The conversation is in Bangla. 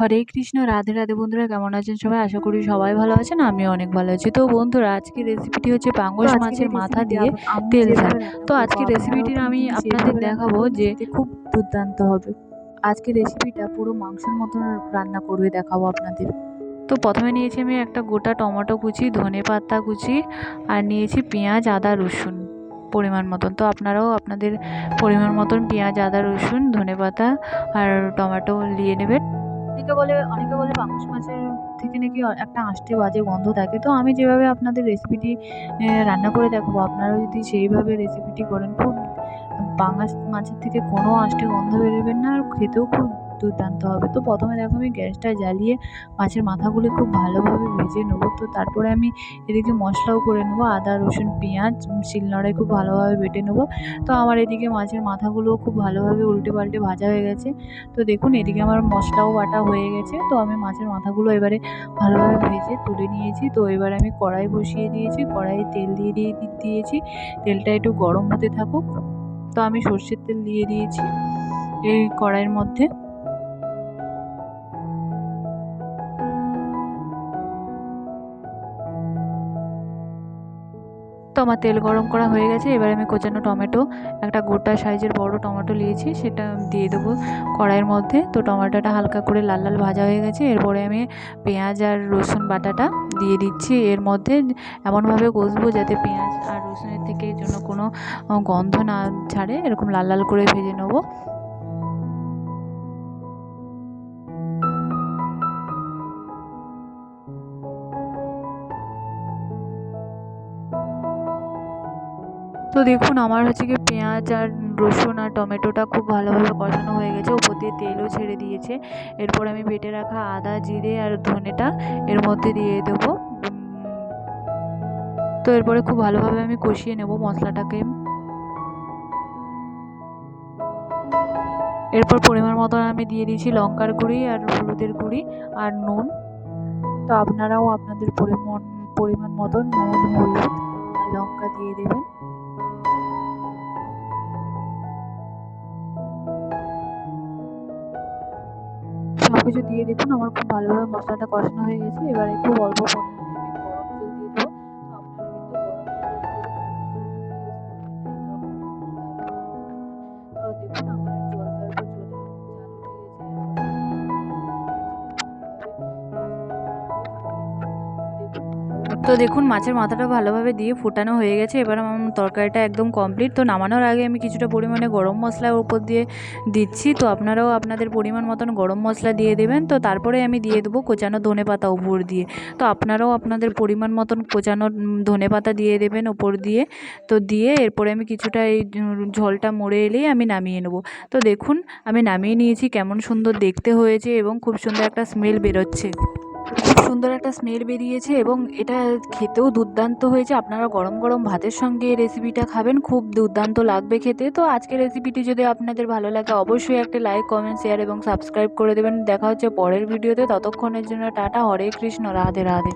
হরে কৃষ্ণ রাধে রাধে বন্ধুরা কেমন আছেন সবাই? আশা করি সবাই ভালো আছেন আমি অনেক ভালো আছি। তো বন্ধুরা আজকের রেসিপিটি হচ্ছে পাঙ্গস মাছের মাথা দিয়ে তেল ঝাল। তো আজকের রেসিপিটির আমি আপনাদের দেখাবো যে খুব দুর্দান্ত হবে। আজকে রেসিপিটা পুরো মাংসের মতন রান্না করবে দেখাবো আপনাদের। তো প্রথমে নিয়েছি আমি একটা গোটা টমেটো কুচি ধনে পাতা কুচি আর নিয়েছি পেঁয়াজ আদা রসুন পরিমাণ মতন। তো আপনারাও আপনাদের পরিমাণ মতন পেঁয়াজ আদা রসুন ধনে পাতা আর টমেটো নিয়ে নেবেন। অনেকে বলে অনেকে বলে পাঙ্গাস মাছের থেকে নাকি একটা আষ্টে বাজে গন্ধ থাকে। তো আমি যেভাবে আপনাদের রেসিপিটি রান্না করে দেখাবো আপনারা যদি সেইভাবে রেসিপিটি করেন, খুব পাঙ্গাস মাছের থেকে কোনো আষ্টে গন্ধ বেরোবেন না, আর খেতেও খুব দুর্দান্ত হবে। তো প্রথমে দেখো আমি গ্যাসটা জ্বালিয়ে মাছের মাথাগুলি খুব ভালোভাবে ভেজে নেব। তো তারপরে আমি এদিকে মশলাও করে নেব, আদা, রসুন, পেঁয়াজ শিলনোড়ায় খুব ভালোভাবে বেটে নেব। তো আমার এদিকে মাছের মাথাগুলোও খুব ভালোভাবে উল্টে পাল্টে ভাজা হয়ে গেছে। তো দেখুন এদিকে আমার মশলাও বাটা হয়ে গেছে। তো আমি মাছের মাথাগুলো এবারে ভালোভাবে ভেজে তুলে নিয়েছি। তো এবার আমি কড়াই বসিয়ে দিয়েছি, কড়াইয়ে তেল দিয়ে দিয়ে দিয়েছি। তেলটা একটু গরম হতে থাকুক। তো আমি সর্ষের তেল দিয়ে দিয়েছি এই কড়াইয়ের মধ্যে। আমার তেল গরম করা হয়ে গেছে, এবার আমি কোচানো টমেটো, একটা গোটা সাইজের বড় টমেটো নিয়েছি, সেটা দিয়ে দেবো কড়াইয়ের মধ্যে। তো টমেটোটা হালকা করে লাল লাল ভাজা হয়ে গেছে, এরপরে আমি পেঁয়াজ আর রসুন বাটাটা দিয়ে দিচ্ছি। এর মধ্যে এমনভাবে কষবো যাতে পেঁয়াজ আর রসুনের থেকে জন্য কোনো গন্ধ না ছাড়ে, এরকম লাল লাল করে ভেজে নেব। তো দেখুন, আমার হচ্ছে কি পেঁয়াজ আর রসুন আর টমেটোটা খুব ভালোভাবে কষানো হয়ে গেছে। ওপর দিয়ে তেলও ছেড়ে দিয়েছে। এরপর আমি বেটে রাখা আদা, জিরে আর ধনেটা এর মধ্যে দিয়ে দেবো। তো এরপরে খুব ভালোভাবে আমি কষিয়ে নেব মশলাটাকে। এরপর পরিমাণ মতন আমি দিয়ে দিয়েছি লঙ্কার গুঁড়ি আর হলুদের গুঁড়ি আর নুন। তো আপনারাও আপনাদের পরিমাণ পরিমাণ মতন নুন, হলুদ লঙ্কা দিয়ে দেবেন। সব কিছু দিয়ে দেখুন আমার খুব ভালোভাবে মশলাটা কষানো হয়ে গেছে, এবারে খুব অল্প তো দেখুন, মাছের মাথাটা ভালোভাবে দিয়ে ফোটানো হয়ে গেছে। এবার আমার তরকারিটা একদম কমপ্লিট তো নামানোর আগে আমি কিছুটা পরিমাণে গরম মশলা উপর দিয়ে দিচ্ছি। তো আপনারাও আপনাদের পরিমাণ মতন গরম মশলা দিয়ে দেবেন। তো তারপরে আমি দিয়ে দেবো কোচানো ধনে পাতা উপর দিয়ে। তো আপনারাও আপনাদের পরিমাণ মতন কোচানো ধনে পাতা দিয়ে দেবেন ওপর দিয়ে। তো দিয়ে এরপরে আমি কিছুটা এই ঝোলটা মরে এলেই আমি নামিয়ে নেব। তো দেখুন, আমি নামিয়ে নিয়েছি। কেমন সুন্দর দেখতে হয়েছে এবং খুব সুন্দর একটা স্মেল বেরোচ্ছে। সুন্দর একটা স্মেল বেরিয়েছে এবং এটা খেতেও দুর্দান্ত হয়েছে। আপনারা গরম গরম ভাতের সঙ্গে রেসিপিটা খাবেন, খুব দুর্দান্ত লাগবে খেতে। তো আজকের রেসিপিটি যদি আপনাদের ভালো লাগে, অবশ্যই একটা লাইক কমেন্ট শেয়ার এবং সাবস্ক্রাইব করে দেবেন। দেখা হচ্ছে পরের ভিডিওতে ততক্ষণের জন্য টাটা, হরে কৃষ্ণ, রাধে রাধে।